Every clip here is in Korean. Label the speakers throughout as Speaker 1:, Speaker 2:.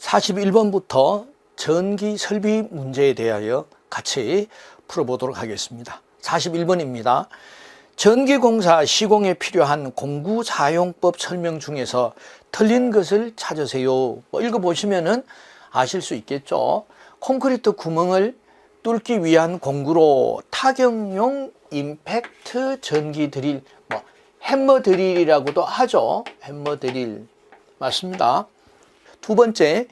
Speaker 1: 41번부터 전기 설비 문제에 대하여 같이 풀어보도록 하겠습니다. 41번입니다. 전기공사 시공에 필요한 공구 사용법 설명 중에서 틀린 것을 찾으세요. 뭐 읽어보시면은 아실 수 있겠죠. 콘크리트 구멍을 뚫기 위한 공구로 타격용 임팩트 전기 드릴, 뭐 햄머 드릴이라고도 하죠. 햄머 드릴 맞습니다. 두 번째,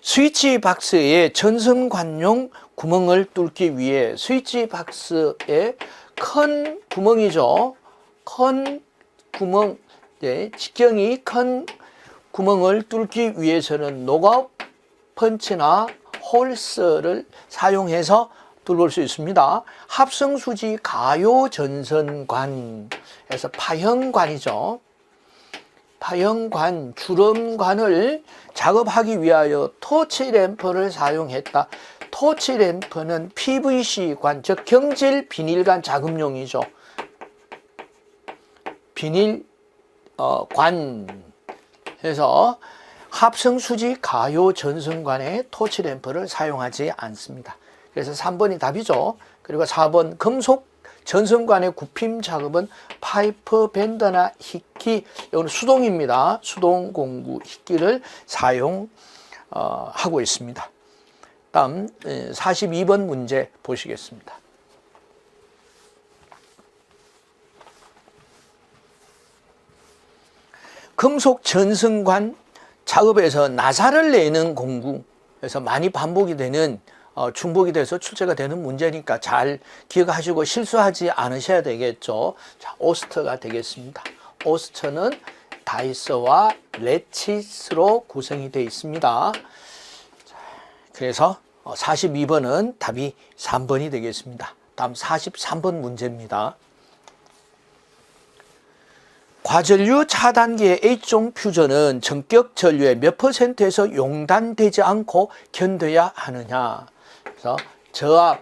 Speaker 1: 스위치 박스에 전선관용 구멍을 뚫기 위해 스위치 박스에 큰 구멍이죠. 큰 구멍, 네, 직경이 큰 구멍을 뚫기 위해서는 노가웃 펀치나 홀스를 사용해서 뚫을 수 있습니다. 합성수지 가요 전선관에서 파형관이죠. 파형관, 주름관을 작업하기 위하여 토치 램프를 사용했다. 토치 램프는 PVC관, 즉 경질 비닐관 작업용이죠. 비닐 어, 관 해서 합성 수지 가요 전선관에 토치 램프를 사용하지 않습니다. 그래서 3번이 답이죠. 그리고 4번 금속 전선관의 굽힘 작업은 파이프 밴더나 히키, 이건 수동입니다. 수동 공구 히키를 사용하고 있습니다. 다음 42번 문제 보시겠습니다. 금속 전선관 작업에서 나사를 내는 공구에서 많이 반복이 되는 어, 중복이 돼서 출제가 되는 문제니까 잘 기억하시고 실수하지 않으셔야 되겠죠. 자, 오스터가 되겠습니다. 오스터는 다이스와 레치스로 구성이 되어 있습니다. 자, 그래서 42번은 답이 3번이 되겠습니다. 다음 43번 문제입니다. 과전류 차단기의 A종 퓨전은 전격 전류의 몇 퍼센트에서 용단되지 않고 견뎌야 하느냐. 그래서 저압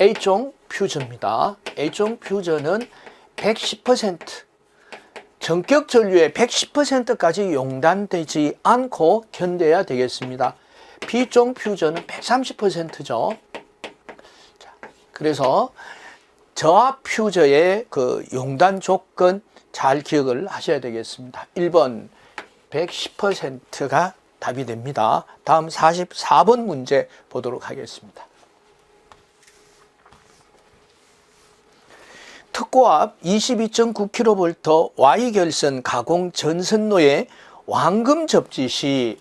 Speaker 1: A종 퓨전입니다. A종 퓨전은 110% 전격 전류의 110%까지 용단되지 않고 견뎌야 되겠습니다. B종 퓨전은 130%죠. 자, 그래서 저압 퓨저의 그 용단 조건 잘 기억을 하셔야 되겠습니다. 1번 110%가 답이 됩니다. 다음 44번 문제 보도록 하겠습니다. 특고압 22.9kV Y결선 가공 전선로의 왕금 접지 시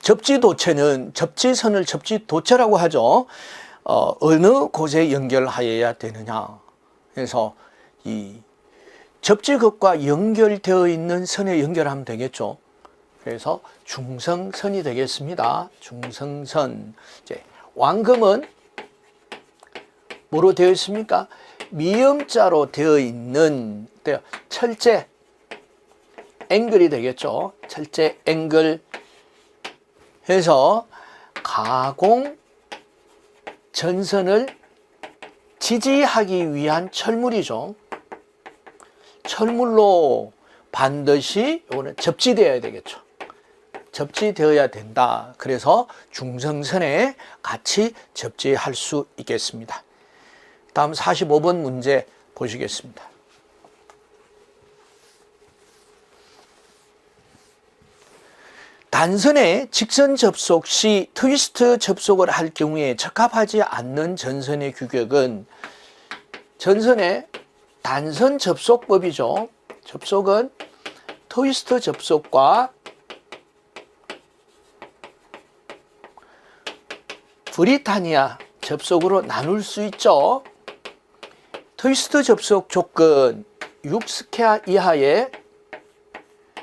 Speaker 1: 접지 도체는 접지선을 접지 도체라고 하죠. 어, 어느 곳에 연결하여야 되느냐. 그래서 이 접지극과 연결되어 있는 선에 연결하면 되겠죠. 그래서 중성선이 되겠습니다. 중성선. 이제 왕금은 뭐로 되어 있습니까? 미음자로 되어 있는 철제 앵글이 되겠죠. 철제 앵글 해서 가공 전선을 지지하기 위한 철물이죠. 철물로 반드시 이거는 접지되어야 되겠죠. 접지되어야 된다. 그래서 중성선에 같이 접지할 수 있겠습니다. 다음 45번 문제 보시겠습니다. 단선에 직선 접속 시 트위스트 접속을 할 경우에 적합하지 않는 전선의 규격은 전선의 단선 접속법이죠. 접속은 트위스트 접속과 브리타니아 접속으로 나눌 수 있죠. 트위스트 접속 조건 6스퀘어 이하의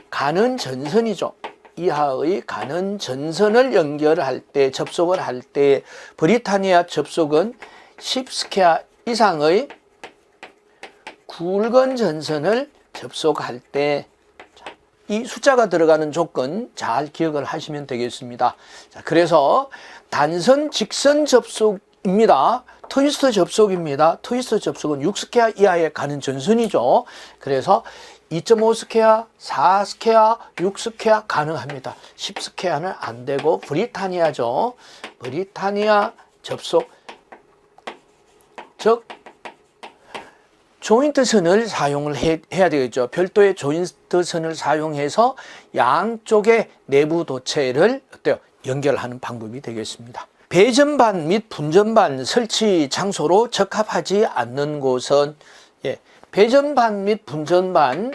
Speaker 1: 가는 전선이죠. 이하의 가는 전선을 연결할 때 접속을 할 때 브리타니아 접속은 10스퀘어 이상의 굵은 전선을 접속할 때 이 숫자가 들어가는 조건 잘 기억을 하시면 되겠습니다. 자, 그래서 단선 직선 접속입니다. 트위스트 접속입니다. 트위스트 접속은 6스퀘어 이하에 가는 전선이죠. 그래서 2.5 스퀘어, 4 스퀘어, 6 스퀘어 가능합니다. 10 스퀘어는 안 되고 브리타니아죠. 브리타니아 접속 즉 조인트 선을 사용을 해, 해야 되겠죠. 별도의 조인트 선을 사용해서 양쪽의 내부 도체를 어때요? 연결하는 방법이 되겠습니다. 배전반 및 분전반 설치 장소로 적합하지 않는 곳은 예, 배전반 및 분전반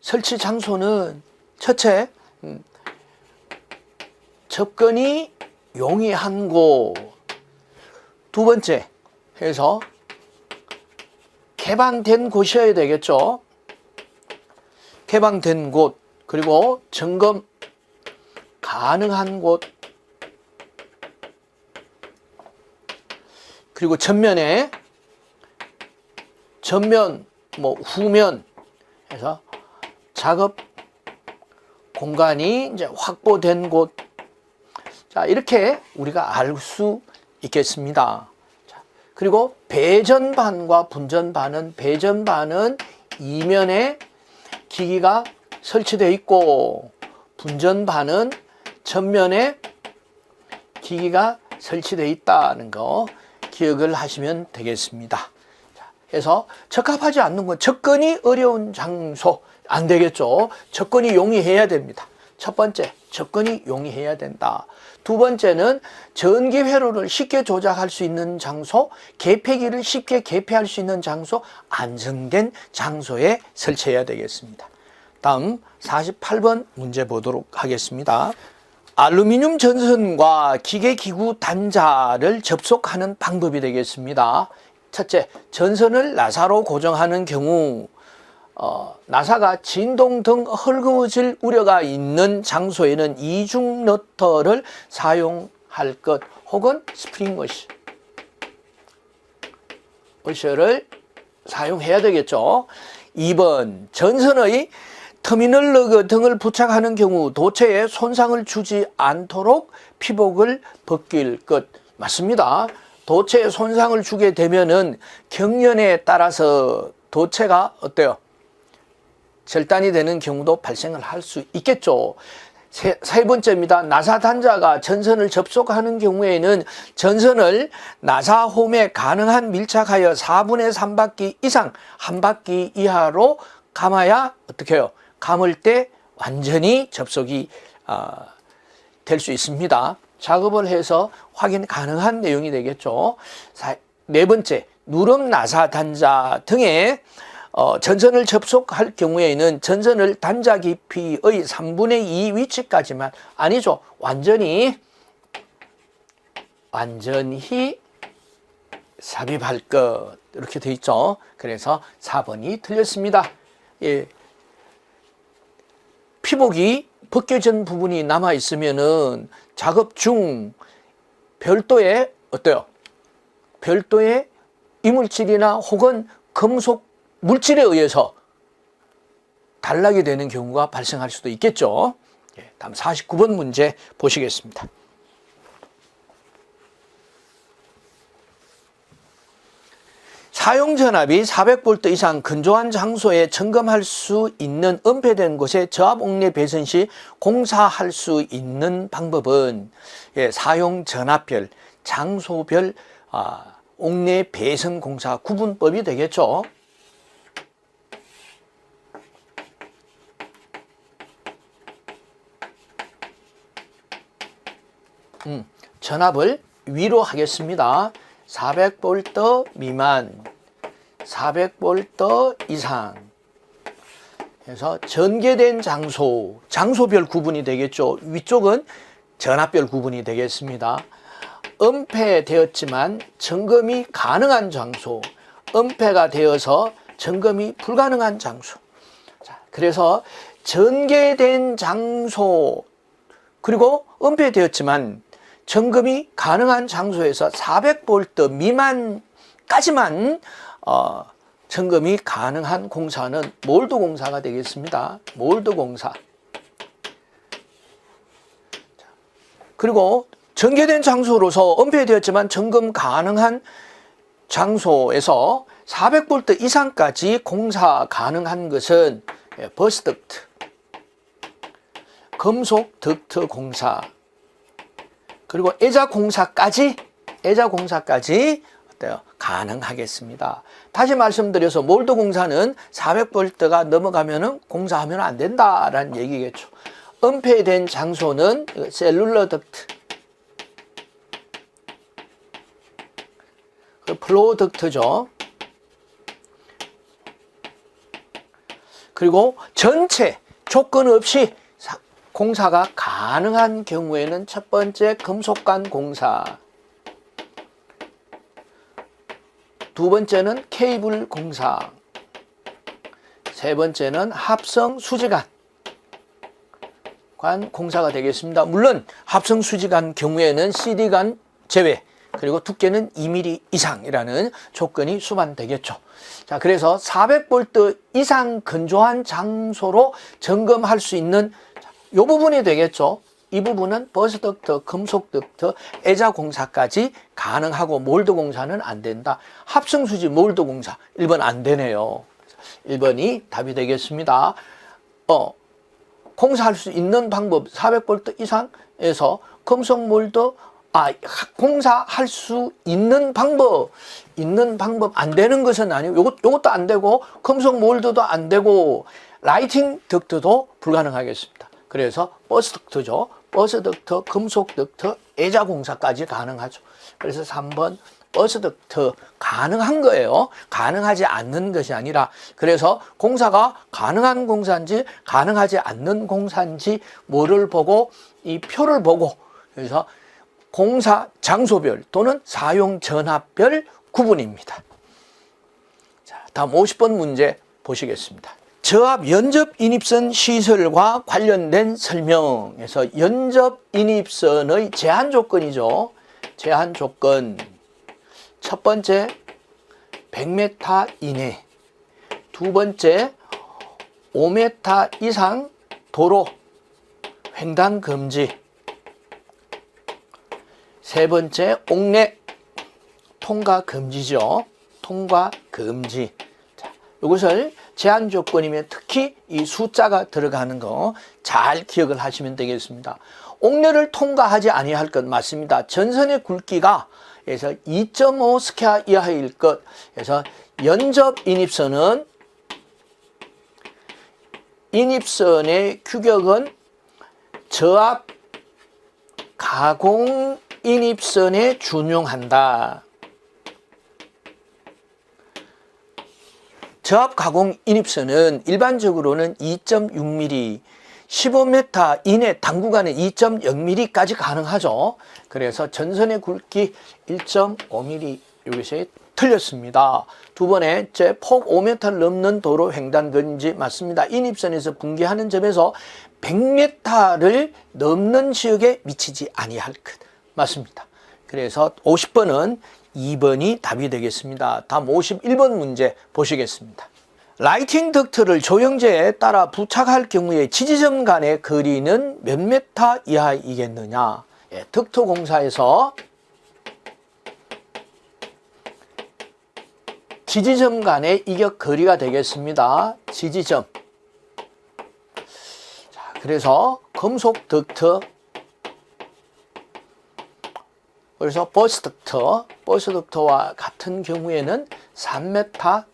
Speaker 1: 설치 장소는 첫째 음, 접근이 용이한 곳. 두 번째 해서 개방된 곳이어야 되겠죠. 개방된 곳 그리고 점검 가능한 곳 그리고 전면에 전면 뭐 후면 해서 작업 공간이 이제 확보된 곳. 자, 이렇게 우리가 알 수 있겠습니다. 자, 그리고 배전반과 분전반은 배전반은 이면에 기기가 설치되어 있고 분전반은 전면에 기기가 설치되어 있다는 거 기억을 하시면 되겠습니다. 자, 해서 적합하지 않는 건 접근이 어려운 장소 안 되겠죠. 접근이 용이해야 됩니다. 첫 번째, 접근이 용이해야 된다. 두 번째는 전기 회로를 쉽게 조작할 수 있는 장소, 개폐기를 쉽게 개폐할 수 있는 장소, 안정된 장소에 설치해야 되겠습니다. 다음 48번 문제 보도록 하겠습니다. 알루미늄 전선과 기계기구 단자를 접속하는 방법이 되겠습니다. 첫째, 전선을 나사로 고정하는 경우 어, 나사가 진동 등 헐거워질 우려가 있는 장소에는 이중 너터를 사용할 것 혹은 스프링 워시 워셔를 사용해야 되겠죠. 2번 전선의 터미널 러그 등을 부착하는 경우 도체에 손상을 주지 않도록 피복을 벗길 것 맞습니다. 도체에 손상을 주게 되면은 경련에 따라서 도체가 어때요? 절단이 되는 경우도 발생을 할 수 있겠죠. 세, 세 번째입니다. 나사 단자가 전선을 접속하는 경우에는 전선을 나사 홈에 가능한 밀착하여 4분의 3바퀴 이상 한 바퀴 이하로 감아야 어떻게 해요? 감을 때 완전히 접속이 어, 될수 있습니다. 작업을 해서 확인 가능한 내용이 되겠죠. 사, 네 번째, 누름 나사 단자 등에 어, 전선을 접속할 경우에는 전선을 단자 깊이의 3분의 2 위치까지만 아니죠. 완전히 완전히 삽입할 것 이렇게 돼 있죠. 그래서 4번이 틀렸습니다. 예. 피복이 벗겨진 부분이 남아 있으면은 작업 중 별도의 어때요? 별도의 이물질이나 혹은 금속 물질에 의해서 단락이 되는 경우가 발생할 수도 있겠죠. 예, 다음 49번 문제 보시겠습니다. 사용 전압이 400V 이상 건조한 장소에 점검할 수 있는 은폐된 곳에 저압 옥내 배선 시 공사할 수 있는 방법은 예, 사용 전압별, 장소별 아, 옥내 배선 공사 구분법이 되겠죠. 음, 전압을 위로 하겠습니다. 400V 미만, 400V 이상. 그래서 전개된 장소, 장소별 구분이 되겠죠. 위쪽은 전압별 구분이 되겠습니다. 은폐되었지만 점검이 가능한 장소, 은폐가 되어서 점검이 불가능한 장소. 자, 그래서 전개된 장소, 그리고 은폐되었지만 점검이 가능한 장소에서 400V 미만까지만 어, 점검이 가능한 공사는 몰드 공사가 되겠습니다. 몰드 공사. 그리고 전개된 장소로서 은폐되었지만 점검 가능한 장소에서 400V 이상까지 공사 가능한 것은 예, 버스 덕트, 금속 덕트 공사, 그리고 애자 공사까지 애자 공사까지 어때요? 가능하겠습니다. 다시 말씀드려서 몰드 공사는 400볼트가 넘어가면은 공사하면 안 된다라는 얘기겠죠. 은폐된 장소는 셀룰러 덕트, 그 플로우 덕트죠. 그리고 전체 조건 없이 사- 공사가 가능한 경우에는 첫 번째 금속관 공사, 두 번째는 케이블 공사, 세 번째는 합성 수지관 관 공사가 되겠습니다. 물론 합성 수지관 경우에는 CD관 제외 그리고 두께는 2mm 이상이라는 조건이 수반되겠죠. 자, 그래서 400V 이상 건조한 장소로 점검할 수 있는 이 부분이 되겠죠. 이 부분은 버스 덕트, 금속 덕트, 애자 공사까지 가능하고 몰드 공사는 안 된다. 합성 수지 몰드 공사 1번 안 되네요. 1번이 답이 되겠습니다. 어, 공사할 수 있는 방법 400V 이상에서 금속 몰드 아 공사할 수 있는 방법 있는 방법 안 되는 것은 아니고 요것 요것도 안 되고 금속 몰드도 안 되고 라이팅 덕트도 불가능하겠습니다. 그래서 버스 덕트죠. 버스 덕트, 금속 덕트, 애자 공사까지 가능하죠. 그래서 3번 버스 덕트 가능한 거예요. 가능하지 않는 것이 아니라 그래서 공사가 가능한 공사인지 가능하지 않는 공사인지 뭐를 보고 이 표를 보고 그래서 공사 장소별 또는 사용 전압별 구분입니다. 자, 다음 50번 문제 보시겠습니다. 저압 연접 인입선 시설과 관련된 설명에서 연접 인입선의 제한 조건이죠. 제한 조건. 첫 번째 100m 이내. 두 번째 5m 이상 도로 횡단 금지. 세 번째 옥내 통과 금지죠. 통과 금지. 자, 이것을 제한 조건이면 특히 이 숫자가 들어가는 거 잘 기억을 하시면 되겠습니다. 옥내를 통과하지 아니할 것 맞습니다. 전선의 굵기가 그래서 2.5 스퀘어 이하일 것. 그래서 연접 인입선은 인입선의 규격은 저압 가공 인입선에 준용한다. 저압 가공 인입선은 일반적으로는 2.6mm, 15m 이내 당구간에 2.0mm까지 가능하죠. 그래서 전선의 굵기 1.5mm 이것이 틀렸습니다. 두 번째 폭 5m 넘는 도로 횡단 금지 맞습니다. 인입선에서 분기하는 점에서 100m를 넘는 지역에 미치지 아니할 것 맞습니다. 그래서 50번은 2번이 답이 되겠습니다. 다음 51번 문제 보시겠습니다. 라이팅 덕트를 조형제에 따라 부착할 경우에 지지점 간의 거리는 몇 메타 이하이겠느냐? 예, 덕트 공사에서 지지점 간의 이격 거리가 되겠습니다. 지지점. 자, 그래서 금속 덕트 그래서 버스 덕트, 버스 덕트와 같은 경우에는 3m,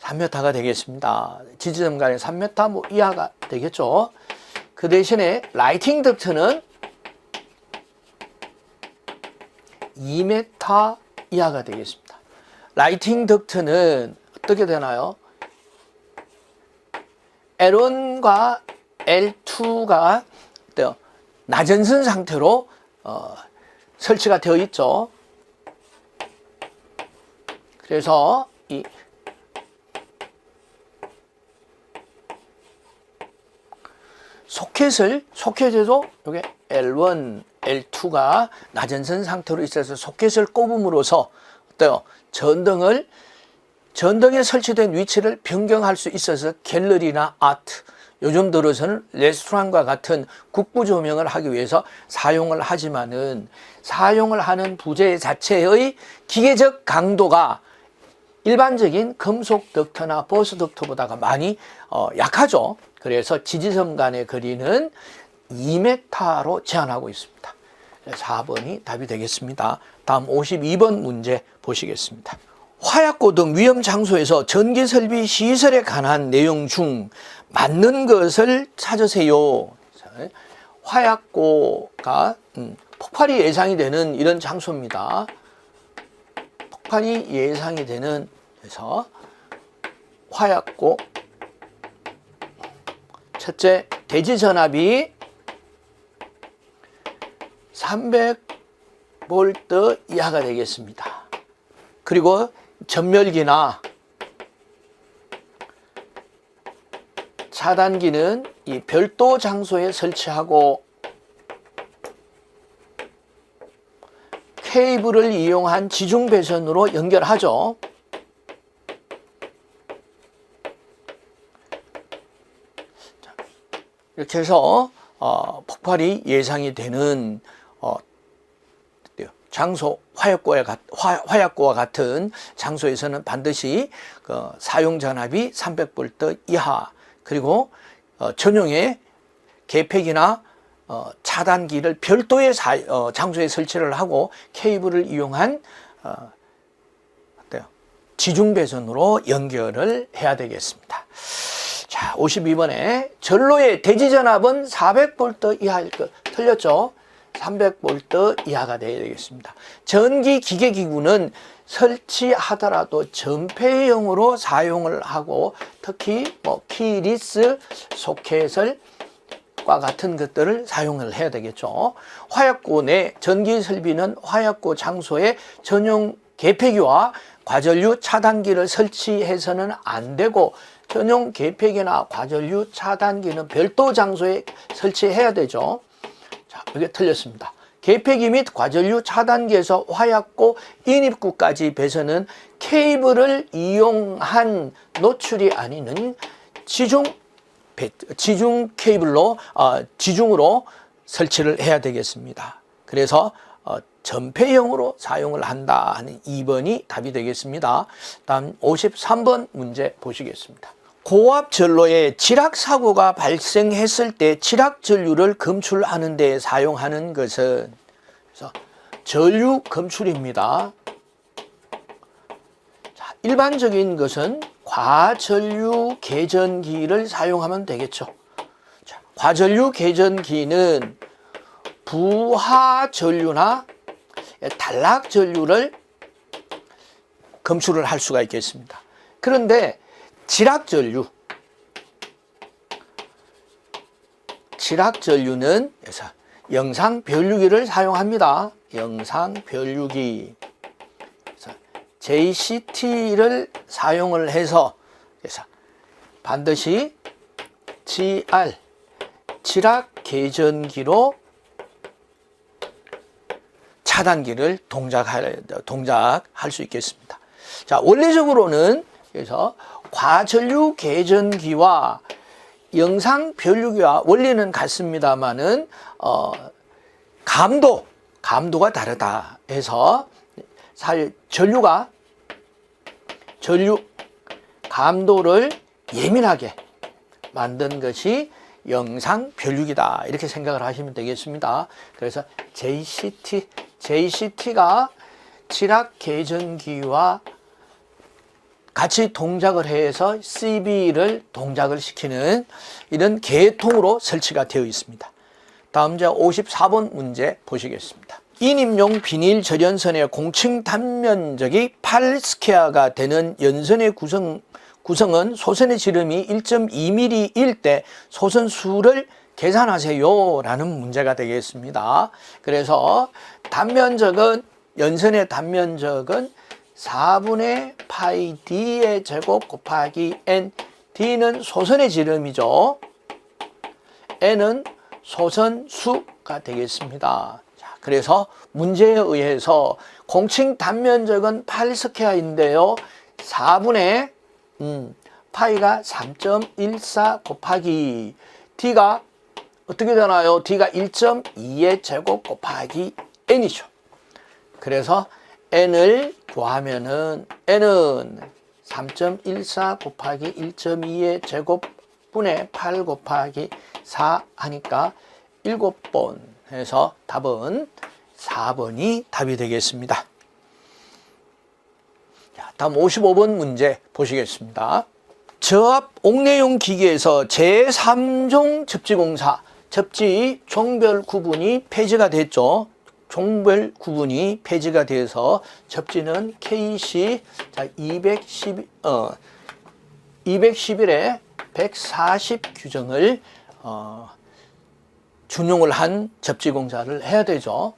Speaker 1: 3m가 되겠습니다. 지지점 간에 3m 뭐 이하가 되겠죠. 그 대신에 라이팅 덕트는 2m 이하가 되겠습니다. 라이팅 덕트는 어떻게 되나요? L1과 L2가 나전선 상태로 어, 설치가 되어 있죠. 그래서 이 소켓을 소켓에도 이게 L1, L2가 나전선 상태로 있어서 소켓을 꼽음으로써 어때요? 전등을 전등에 설치된 위치를 변경할 수 있어서 갤러리나 아트 요즘 들어서는 레스토랑과 같은 국부 조명을 하기 위해서 사용을 하지만은 사용을 하는 부재 자체의 기계적 강도가 일반적인 금속 덕터나 버스 덕터보다가 많이 어, 약하죠. 그래서 지지선 간의 거리는 2m로 제한하고 있습니다. 4번이 답이 되겠습니다. 다음 52번 문제 보시겠습니다. 화약고 등 위험 장소에서 전기 설비 시설에 관한 내용 중 맞는 것을 찾으세요. 자, 화약고가 음, 폭발이 예상이 되는 이런 장소입니다. 폭발이 예상이 되는 그래서 화약고 첫째 대지 전압이 300V 이하가 되겠습니다. 그리고 전멸기나 차단기는 이 별도 장소에 설치하고 케이블을 이용한 지중 배선으로 연결하죠. 자, 이렇게 해서 어, 폭발이 예상이 되는 어, 장소 화약고와, 같, 화, 화약고와 같은 장소에서는 반드시 그 사용 전압이 300V 이하 그리고 어, 전용의 개폐기나 어, 차단기를 별도의 사, 어, 장소에 설치를 하고 케이블을 이용한 어, 어때요? 지중 배선으로 연결을 해야 되겠습니다. 자, 52번에 전로의 대지 전압은 400V 이하일 것 틀렸죠? 300V 이하가 되어야 되겠습니다. 전기 기계 기구는 설치하더라도 전폐용으로 사용을 하고 특히 뭐 키리스 소켓을 과 같은 것들을 사용을 해야 되겠죠. 화약고 내 전기 설비는 화약고 장소에 전용 개폐기와 과전류 차단기를 설치해서는 안 되고 전용 개폐기나 과전류 차단기는 별도 장소에 설치해야 되죠. 자, 이게 틀렸습니다. 개폐기 및 과전류 차단기에서 화약고 인입구까지 배선은 케이블을 이용한 노출이 아니는 지중 지중 케이블로 어, 지중으로 설치를 해야 되겠습니다. 그래서 어, 전폐형으로 사용을 한다 하는 2번이 답이 되겠습니다. 다음 53번 문제 보시겠습니다. 고압 전로에 지락 사고가 발생했을 때 지락 전류를 검출하는 데 사용하는 것은 전류 검출입니다. 자, 일반적인 것은 과전류 개전기를 사용하면 되겠죠. 자, 과전류 개전기는 부하전류나 단락전류를 검출을 할 수가 있겠습니다. 그런데 지락전류, 지락전류는 그래서 영상 변류기를 사용합니다. 영상 변류기. JCT를 사용을 해서 그래서 반드시 GR 지락 개전기로 차단기를 동작할 동작할 수 있겠습니다. 자 원래적으로는 그래서 과전류 개전기와 영상 변류기와 원리는 같습니다만은 어, 감도 감도가 다르다 해서 사실 전류가 전류 감도를 예민하게 만든 것이 영상 변류기다 이렇게 생각을 하시면 되겠습니다. 그래서 JCT JCT가 지락 개전기와 같이 동작을 해서 CB를 동작을 시키는 이런 계통으로 설치가 되어 있습니다. 다음 자 54번 문제 보시겠습니다. 인임용 비닐 절연선의 공층 단면적이 8스퀘어가 되는 연선의 구성, 구성은 소선의 지름이 1.2mm일 때 소선 수를 계산하세요 라는 문제가 되겠습니다. 그래서 단면적은 연선의 단면적은 4분의 파이 d의 제곱 곱하기 n d는 소선의 지름이죠. n은 소선 수가 되겠습니다. 자, 그래서 문제에 의해서 공칭 단면적은 8스퀘어인데요. 4분의 음, 파이가 3.14 곱하기 D가 어떻게 되나요? D가 1.2의 제곱 곱하기 N이죠. 그래서 N을 구하면은 N은 3.14 곱하기 1.2의 제곱분의 8 곱하기 4 하니까 7번 해서 답은 4번이 답이 되겠습니다. 자, 다음 55번 문제 보시겠습니다. 저압 옥내용 기계에서 제3종 접지공사, 접지 종별 구분이 폐지가 됐죠. 종별 구분이 폐지가 돼서 접지는 KC 자, 210, 어, 211에 140 규정을 어, 준용을 한 접지공사를 해야 되죠.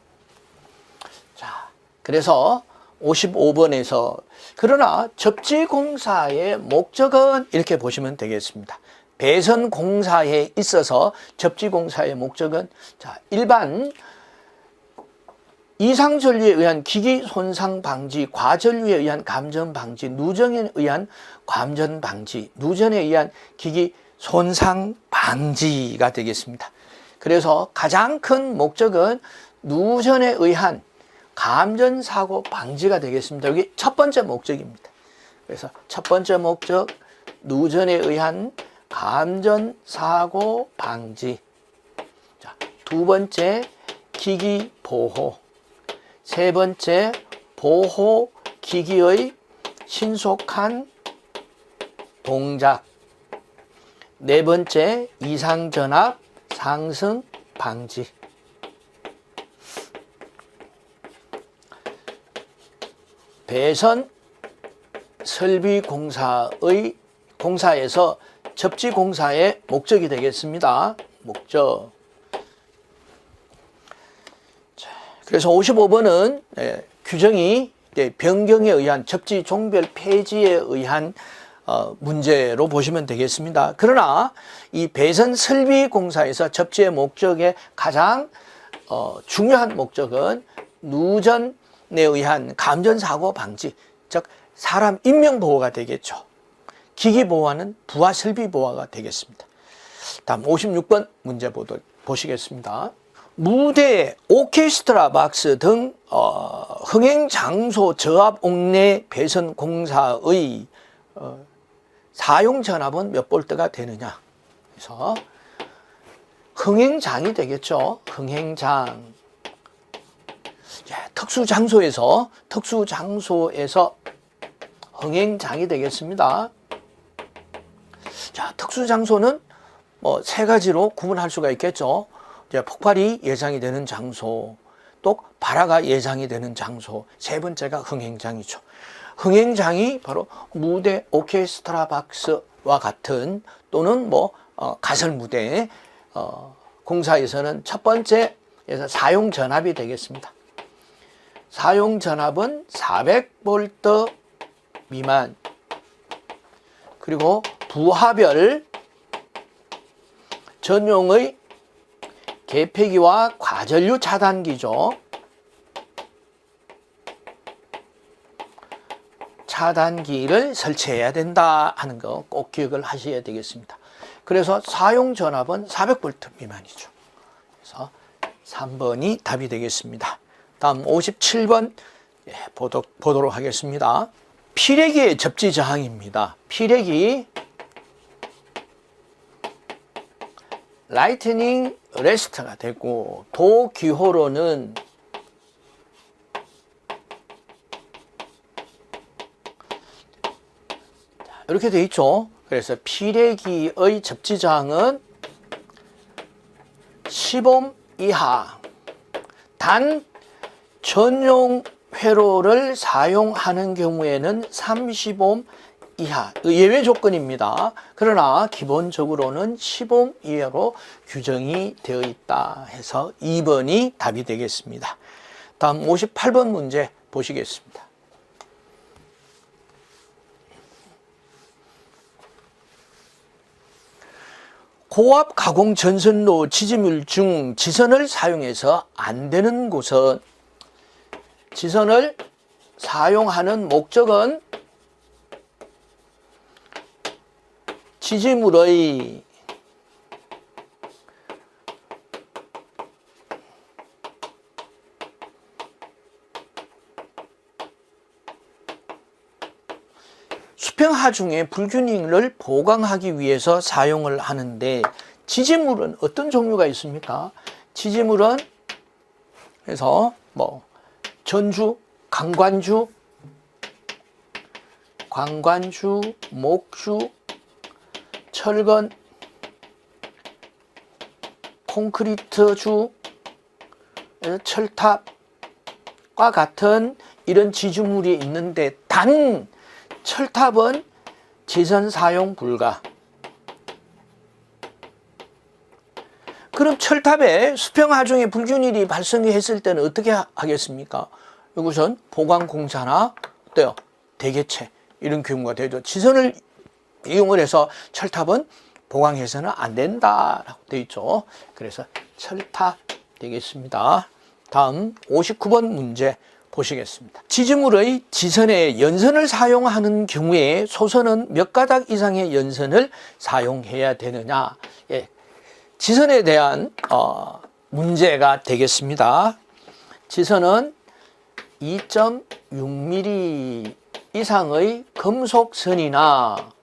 Speaker 1: 자, 그래서 55번에서 그러나 접지공사의 목적은 이렇게 보시면 되겠습니다. 배선공사에 있어서 접지공사의 목적은 자, 일반 이상 전류에 의한 기기 손상 방지, 과전류에 의한 감전 방지, 누정에 의한 감전 방지, 누전에 의한 기기 손상 방지가 되겠습니다. 그래서 가장 큰 목적은 누전에 의한 감전 사고 방지가 되겠습니다. 여기 첫 번째 목적입니다. 그래서 첫 번째 목적 누전에 의한 감전 사고 방지. 자, 두 번째 기기 보호. 세 번째 보호 기기의 신속한 동작. 네 번째 이상 전압 상승 방지. 배선 설비 공사의 공사에서 접지 공사의 목적이 되겠습니다. 목적. 자, 그래서 55번은 규정이 예, 변경에 의한 접지 종별 폐지에 의한 어, 문제로 보시면 되겠습니다. 그러나 이 배선 설비 공사에서 접지의 목적의 가장 어, 중요한 목적은 누전에 의한 감전 사고 방지, 즉 사람 인명 보호가 되겠죠. 기기 보호하는 부하 설비 보호가 되겠습니다. 다음 56번 문제 보도 보시겠습니다. 무대, 오케스트라 박스 등 어, 흥행 장소 저압 옥내 배선 공사의 어, 사용 전압은 몇 볼트가 되느냐? 그래서 흥행장이 되겠죠. 흥행장. 특수 장소에서 특수 장소에서 흥행장이 되겠습니다. 자, 특수 장소는 뭐 세 가지로 구분할 수가 있겠죠. 폭발이 예상이 되는 장소, 또 발화가 예상이 되는 장소, 세 번째가 흥행장이죠. 흥행장이 바로 무대 오케스트라 박스와 같은 또는 뭐 어, 가설 무대 어, 공사에서는 첫 번째에서 사용 전압이 되겠습니다. 사용 전압은 400V 미만 그리고 부하별 전용의 개폐기와 과전류 차단기죠. 차단기를 설치해야 된다 하는 거 꼭 기억을 하셔야 되겠습니다. 그래서 사용 전압은 400V 미만이죠. 그래서 3번이 답이 되겠습니다. 다음 57번 예, 보도, 보도록 하겠습니다. 피레기의 접지 저항입니다. 피레기 라이트닝 레스트가 되고 도기호로는 이렇게 되어 있죠. 그래서 피레기의 접지 저항은 10옴 이하 단 전용 회로를 사용하는 경우에는 30옴 이하 예외 조건입니다. 그러나 기본적으로는 10옴 이하로 규정이 되어 있다 해서 2번이 답이 되겠습니다. 다음 58번 문제 보시겠습니다. 고압 가공 전선로 지지물 중 지선을 사용해서 안 되는 곳은 지선을 사용하는 목적은 지지물의 수평하중의 불균형을 보강하기 위해서 사용을 하는데 지지물은 어떤 종류가 있습니까? 지지물은 그래서 뭐 전주, 강관주, 관관주, 목주, 철근, 콘크리트 주, 철탑과 같은 이런 지주물이 있는데 단 철탑은 지선 사용 불가. 그럼 철탑에 수평하중의 불균일이 발생했을 때는 어떻게 하- 하겠습니까? 이것은 보강공사나 어때요? 대개체 이런 경우가 되죠. 지선을 이용을 해서 철탑은 보강해서는 안 된다라고 되어 있죠. 그래서 철탑 되겠습니다. 다음 59번 문제 보시겠습니다. 지지물의 지선에 연선을 사용하는 경우에 소선은 몇 가닥 이상의 연선을 사용해야 되느냐? 예, 지선에 대한 어, 문제가 되겠습니다. 지선은 2.6mm 이상의 금속선이나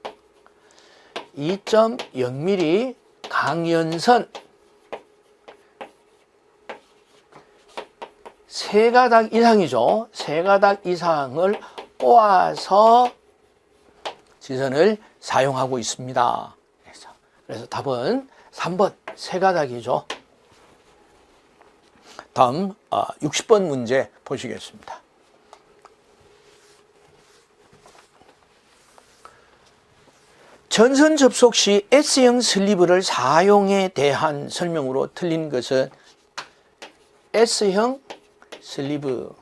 Speaker 1: 2.0mm 강연선 세 가닥 이상이죠. 세 가닥 이상을 꼬아서 지선을 사용하고 있습니다. 그래서, 그래서 답은 3번 세 가닥이죠. 다음 60번 문제 보시겠습니다. 전선 접속 시 S형 슬리브를 사용에 대한 설명으로 틀린 것은 S형 슬리브.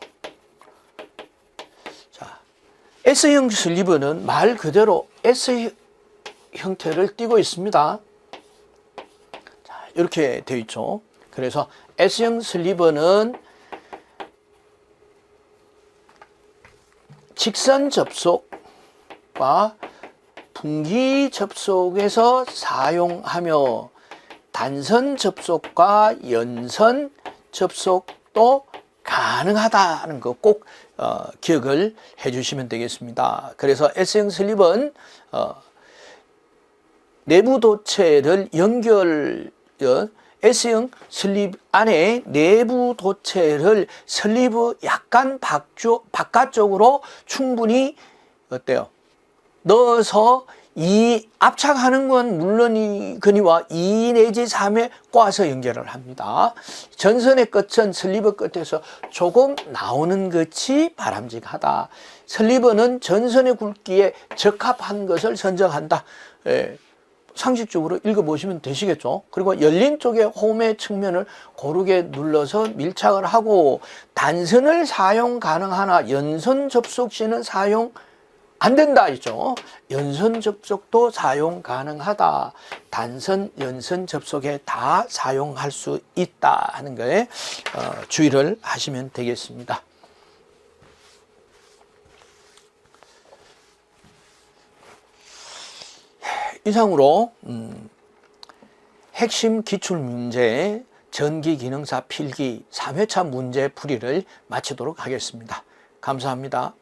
Speaker 1: 자, S형 슬리브는 말 그대로 S 형태를 띠고 있습니다. 자, 이렇게 되어 있죠. 그래서 S형 슬리브는 직선 접속과 분기 접속에서 사용하며 단선 접속과 연선 접속도 가능하다는 거 꼭 어, 기억을 해 주시면 되겠습니다. 그래서 S형 슬립은 어, 내부 도체를 연결 어, S형 슬립 안에 내부 도체를 슬리브 약간 바깥쪽으로 충분히 어때요? 넣어서 이 압착하는 건 물론이거니와 2 내지 3에 꽈서 연결을 합니다. 전선의 끝은 슬리버 끝에서 조금 나오는 것이 바람직하다. 슬리버는 전선의 굵기에 적합한 것을 선정한다. 예, 상식적으로 읽어보시면 되시겠죠. 그리고 열린 쪽의 홈의 측면을 고르게 눌러서 밀착을 하고 단선을 사용 가능하나 연선 접속 시는 사용 안 된다 있죠. 연선 접속도 사용 가능하다. 단선, 연선 접속에 다 사용할 수 있다 하는 거에 어, 주의를 하시면 되겠습니다. 이상으로 음, 핵심 기출 문제 전기 기능사 필기 3회차 문제 풀이를 마치도록 하겠습니다. 감사합니다.